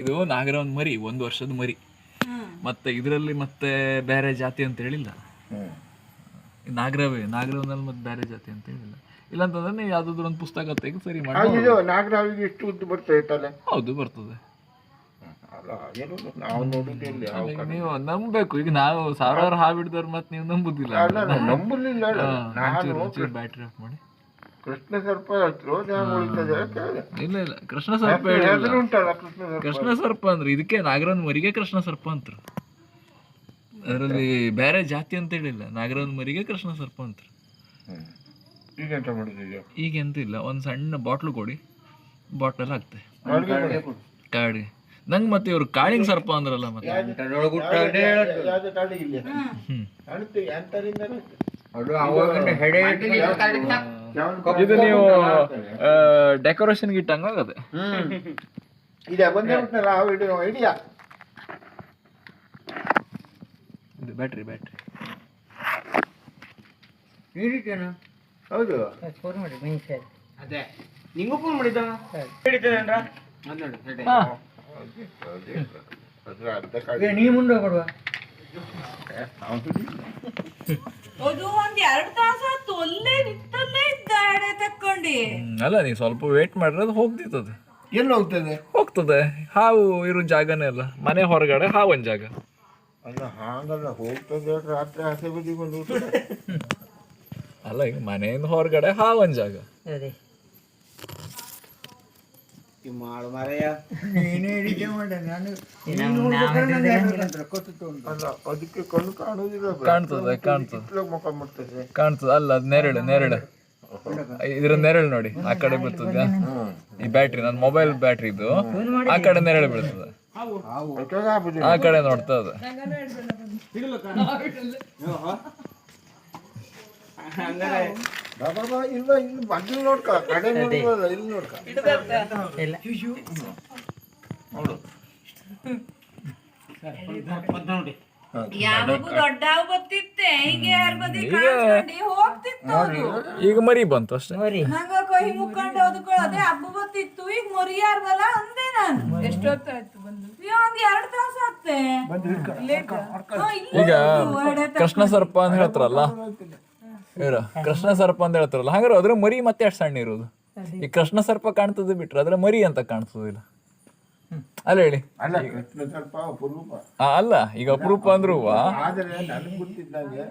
ಇದು ನಾಗರವನ್ ಮರಿ ಒಂದು ವರ್ಷದ ಮರಿ. ಮತ್ತೆ ಇದರಲ್ಲಿ ಮತ್ತೆ ಬೇರೆ ಜಾತಿ ಅಂತ ಹೇಳಿಲ್ಲ. ನಾಗರವೇ ನಾಗರವನಲ್ಲಿ ಮತ್ತೆ ಬೇರೆ ಜಾತಿ ಅಂತ ಹೇಳಿಲ್ಲ. ಇಲ್ಲಾಂತಂದ್ರೆ ನೀವು ಯಾವ್ದಾದ್ರು ಒಂದು ಪುಸ್ತಕ ತೆಗೆದು ಸರಿ ಮಾಡಿ ನಾಗರಾವಿಗೆ ಇಷ್ಟು ಉದ್ದು ಬರ್ತದೆ ತಲೆ ಹೌದು ಬರ್ತದೆ. ಅಲ್ಲ ಏನು ನಾವು ನಂಬಬೇಕು. ಈಗ ನಾವು ಸಾವಿರಾರು ಹಾವಿಡ್ದವ್ರು ಮತ್ತೆ ನೀವು ನಂಬುದಿಲ್ಲ. ನಾನು ಬ್ಯಾಟ್ರಿ ಆಫ್ ಮಾಡಿ. ಕೃಷ್ಣ ಸರ್ಪ ಉಳಿತದೆ ಅಂತ ಕೇಳಿದೆ. ಇಲ್ಲ ಇಲ್ಲ. ಕೃಷ್ಣ ಸರ್ಪ ಹೆಸರು ಉಂಟಲ್ಲ ಕೃಷ್ಣ ಸರ್ಪ ಕೃಷ್ಣ ಸರ್ಪ ಅಂದ್ರೆ ಇದಕ್ಕೆ ನಾಗರಾಜ್ ಮರಿಗೆ ಕೃಷ್ಣ ಸರ್ಪ ಅಂತಾರೆ. ಅದರಲ್ಲಿ ಬೇರೆ ಜಾತಿ ಅಂತ ಹೇಳಿಲ್ಲ. ನಾಗರಾಜ್ ಮರಿಗೆ ಕೃಷ್ಣ ಸರ್ಪ ಅಂತಾರೆ. ಹ್ಮ್. ಈಗೆಂತ ಮಾಡುದಿಲ್ಲ ಈಗ? ಎಂತ ಇಲ್ಲ. ಒಂದು ಸಣ್ಣ ಬಾಟ್ಲು ಕೊಡಿ. ಬಾಟ್ಲಲ್ಲಿ ಹಾಕ್ತೆ. ಕಾಡಿ. ನಂಗೆ ಮತ್ತೆ ಇವ್ರು ಕಾಳಿಂಗ್ ಸರ್ಪ ಅಂದ್ರಲ್ಲ ಮತ್ತೆ. ಯಾವ್ದು ತಳಿ ಇಲ್ಲ ಹ್ಮ್. ಇದು ನೀವು ಡೆಕೋರೇಷನ್ ಇಟ್ಟಂಗ ಆಗದೆ? ಇದೆ ಬಂದೇ ಉಂಟಲ್ಲ ಆ ವಿಡಿಯೋ ಐಡಿಯಾ ಇದು ಬ್ಯಾಟ್ರಿ ಬ್ಯಾಟ್ರಿ ಹೌದು. ಅದೇ. ನಿಂಗೂ ಫೋನ್ ಮಾಡಿದ್ದ? ಕಾಡಿ ನೀ ಮುಂದೆ ಕೊಡುವ ಒಂದ್ ಎರಡ್ ತಾಸ ಅಲ್ಲ ನೀ ಸ್ವಲ್ಪ ವೇಟ್ ಮಾಡ್ರೆ ಅದು ಹೋಗ್ತಿತ್ತದ. ಎಲ್ಲಿ ಹೋಗ್ತದೆ ಹೋಗ್ತದೆ. ಹಾವು ಇರೋ ಜಾಗನೇ ಅಲ್ಲ. ಮನೆ ಹೊರಗಡೆ ಹಾವು ಒಂದ್ ಜಾಗ. ಅಲ್ಲ ಹಾಗಲ್ಲ ಹೋಗ್ತದೆ ರಾತ್ರಿ ಆಸೆ ಬದಿ ಬಂದು ಅಲ್ಲ ಈಗ ಮನೆಯಿಂದ ಹೊರಗಡೆ ಹಾವು ಒಂದ್ ಜಾಗ ಅದೇ ಮಾಡು ಮಾರಯ್ಯ. ನೀನೇ ಹಿಡಿಕೆ ಮಾಡ ನಾನು ಅಲ್ಲ ಅದಕ್ಕೆ ಕಣ್ಣು ಕಾಣ್ತದೆ ಕಾಣ್ತದೆ. ಮುಖ ಕಾಣ್ತದೆ ಅಲ್ಲ ಅದು ನೆರಳು ನೆರಳು. ಇದ್ರ ನೆರಳು ನೋಡಿ ಆ ಕಡೆ ಬೀಳ್ತದ. ಈ ಬ್ಯಾಟ್ರಿ ನನ್ನ ಮೊಬೈಲ್ ಬ್ಯಾಟ್ರಿ ಇದು. ಆ ಕಡೆ ನೆರಳು ಬೀಳ್ತದೆ. ಆ ಕಡೆ ನೋಡ್ತದೆ ಬಾ ಯಾವಾಗೂ ಬತ್ತಿತ್ತೆ ಹೀಗೆ ಯಾರ ಬದಿ ಕಾಣಿಸ್ಕೊಂಡು ಹೋಗ್ತಿತ್ತು ಅದು. ಈಗ ಮರಿ ಬಂತು ಅಷ್ಟೇ. ಮರಿ. ನಂಗ ಕೈ ಮುಕ್ಕೊಂಡು ಹೋದ್ಕೊಳ್ಳ ಅದೇ ಹಬ್ಬ ಬತ್ತಿತ್ತು ಈಗ ಮರಿಯಾರ್ವಲ್ಲ ಅಂದೆ ನಾನು. ಎಷ್ಟೊತ್ತಾಯ್ತು ಬಂದು? ಒಂದ್ ಎರಡ್ ತಾಸ ಆತ್ತೆ. ಹಾ, ಇಲ್ಲೇ ಈಗ ಇತ್ತು, ಎಡೆ ತಕ್ಕೊಂಡು. ಕೃಷ್ಣ ಸರ್ಪ ಅಂತ ಹೇಳ್ತಾರಲ್ಲ? ಇವ್ರು ಕೃಷ್ಣ ಸರ್ಪ ಅಂತ ಹೇಳ್ತಾರಲ್ಲ? ಹಂಗಾರ ಅದ್ರ ಮರಿ ಮತ್ತೆ ಎಷ್ಟು ಸಣ್ಣ ಇರೋದು? ಈ ಕೃಷ್ಣ ಸರ್ಪ ಕಾಣ್ತದೆ ಬಿಟ್ರೆ ಅದ್ರ ಮರಿ ಅಂತ ಕಾಣಿಸೋದಿಲ್ಲ ಅಲ್ಲ ಹೇಳಿ. ಅಲ್ಲ ಕೃಷ್ಣ ಸ್ವಲ್ಪ ಅಪರೂಪ. ಆ, ಅಲ್ಲ ಈಗ ಅಪರೂಪ ಅಂದ್ರು ಆದರೆ ನನಗೆ ಗೊತ್ತಿದ್ದಂಗೆ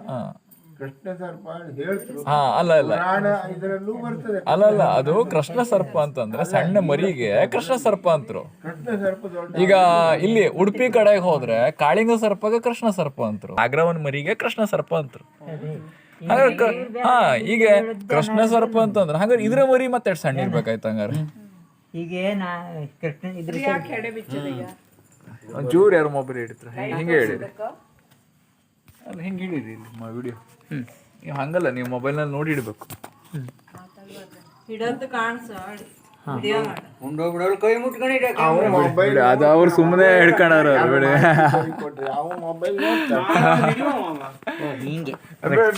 ಕೃಷ್ಣ ಸರ್ಪ ಹೇಳ್ತರು. ಹಾ ಅಲ್ಲ ಅಲ್ಲ. ಪ್ರಾಣ ಇದರಲ್ಲೂ ಬರ್ತದೆ. ಅಲ್ಲ ಅಲ್ಲ ಅದು ಕೃಷ್ಣ ಸರ್ಪ ಅಂತಂದ್ರೆ ಸಣ್ಣ ಮರಿಗೆ ಕೃಷ್ಣ ಸರ್ಪ ಅಂತರು ಕೃಷ್ಣ ಸರ್ಪ ದೊಡ್ಡ ಈಗ ಇಲ್ಲಿ ಉಡುಪಿ ಕಡೆಗೆ ಹೋದ್ರೆ ಕಾಳಿಂಗ ಸರ್ಪಗೆ ಕೃಷ್ಣ ಸರ್ಪ ಅಂತರು ಆಗ್ರವನ್ ಮರಿಗೆ ಕೃಷ್ಣ ಸರ್ಪ ಅಂತರು ಕ- ಹಾ ಈಗ ಕೃಷ್ಣ ಸರ್ಪ ಅಂತಂದ್ರೆ ಹಾಗಾದ್ರೆ ಇದ್ರ ಮರಿ ಮತ್ತೆ ಎಷ್ಟ್ ಸಣ್ಣ ಇರ್ಬೇಕಾಯ್ತು ಹಂಗಾರೆ? ಈಗ ನಾ ಕೃಷ್ಣ ಇದ್ರ ಒಂಚೂರು ಯಾರು ಮೊಬೈಲ್ ಹಿಡಿತ್ರ? ಹಿಂಗೆ ಹೇಳಿರಿ ಅಲ್ಲ ಹಿಂಗೆ ಹಿಡೀರಿ ಇಲ್ಲಿ ವಿಡಿಯೋ ನೀವು ಹಂಗಲ್ಲ ನೀವು ಮೊಬೈಲ್ನಲ್ಲಿ ನೋಡಿ ಇಡಬೇಕು ಅದು ಅವ್ರು ಸುಮ್ಮನೆ ಹಿಡ್ಕೊಂಡವ್ರು ಬಿಡಿ. ಮೊಬೈಲ್ ನೋಡ್ತಾನೆ ಹಿಂಗೆ.